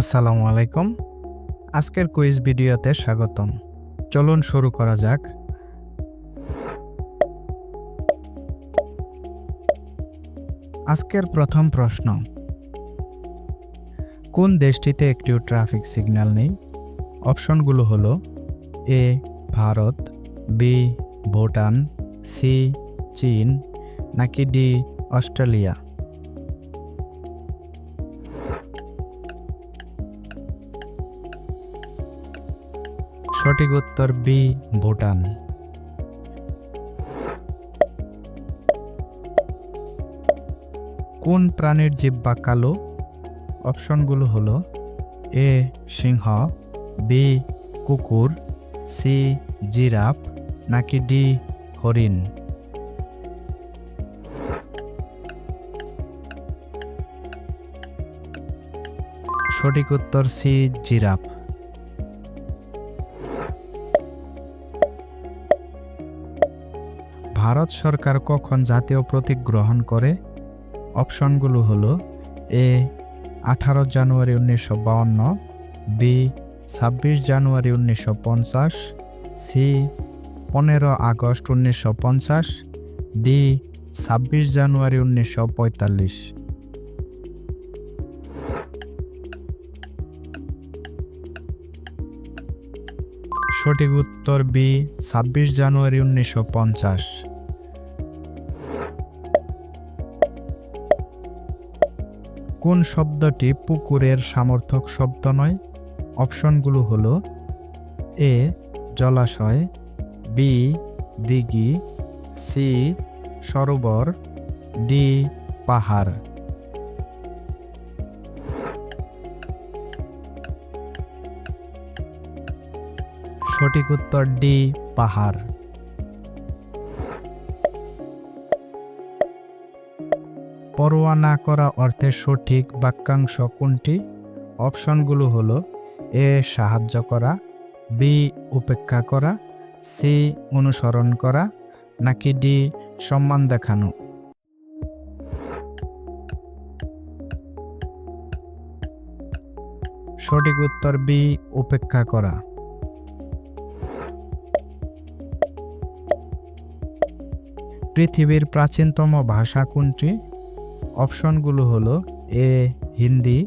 আসসালামু আলাইকুম। আজকের কুইজ ভিডিওতে স্বাগতম। চলুন শুরু করা যাক। আজকের প্রথম প্রশ্ন। কোন দেশটিতে একটিও ট্রাফিক সিগন্যাল নেই? অপশনগুলো হলো A, Bharat, B, Bhutan, C, চীন, নাকি ডি, অস্ট্রেলিয়া? সঠিক উত্তর বি ভুটান। কোন প্রাণীর জিব্বা কালো? অপশনগুলো হলো এ সিংহ বি কুকুর সি জিরাফ, নাকি ডি হরিণ। সঠিক উত্তর সি জিরাফ। ভারত সরকার কখন জাতীয় প্রতীক গ্রহণ করে? অপশনগুলো হলো এ, আঠারো জানুয়ারি উনিশশো বাউন্ন, বি, ছাব্বিশ জানুয়ারি উনিশশো পঞ্চাশ, সি, পনেরো আগস্ট উনিশশো পঞ্চাশ, ডি, ছাব্বিশ জানুয়ারি উনিশশো পঁয়তাল্লিশ। সঠিক উত্তর বি, ছাব্বিশ জানুয়ারি উনিশশো পঞ্চাশ। কোন শব্দটি পুকুরের সামর্থক শব্দ নয়? অপশনগুলো হলো এ, জলাশয়, বি, দিঘি, সি, সরোবর, ডি, পাহাড়। সঠিক উত্তর ডি, পাহাড়। পরোয়া না করা অর্থের সঠিক বাক্যাংশ কোনটি? অপশনগুলো হলো এ, সাহায্য করা, বি, উপেক্ষা করা, সি, অনুসরণ করা, নাকি ডি, সম্মান দেখানো। সঠিক উত্তর বি, উপেক্ষা করা। পৃথিবীর প্রাচীনতম ভাষা কোনটি? অপশনগুলো হলো A, Hindi,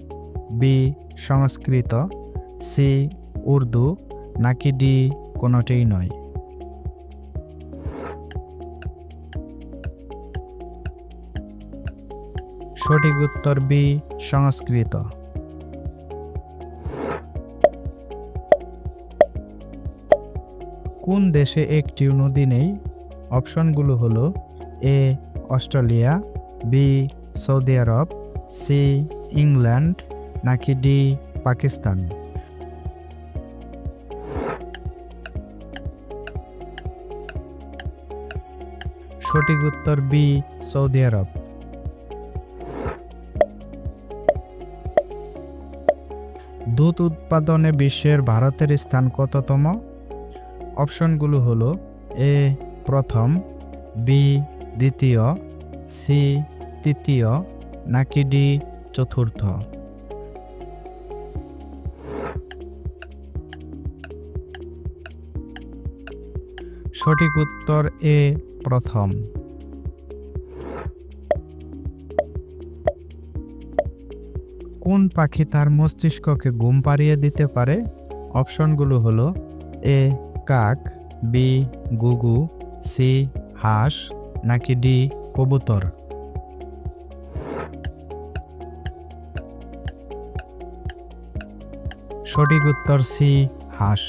B, Sanskrit, C, Urdu, নাকি ডি কোনোটিই নয়। সঠিক উত্তর বি, সংস্কৃত। কোন দেশে একটি নদী নেই? অপশনগুলো হলো এ, অস্ট্রেলিয়া, বি সৌদি আরব, সি, ইংল্যান্ড, নাকি ডি, পাকিস্তান? সঠিক উত্তর বি, সৌদি আরব। দুধ উৎপাদনে বিশ্বের ভারতের স্থান কততম? অপশনগুলো হলো এ, প্রথম, বি, দ্বিতীয়, সি তৃতীয় নাকি ডি চতুর্থ? সঠিক উত্তর এ, প্রথম। কোন পাখি তার মস্তিষ্ককে ঘুম পাড়িয়ে দিতে পারে? অপশনগুলো হলো এ, কাক, বি, গুগু, সি, হাঁস, নাকি ডি, কবুতর? সঠিক উত্তর সি হাঁস।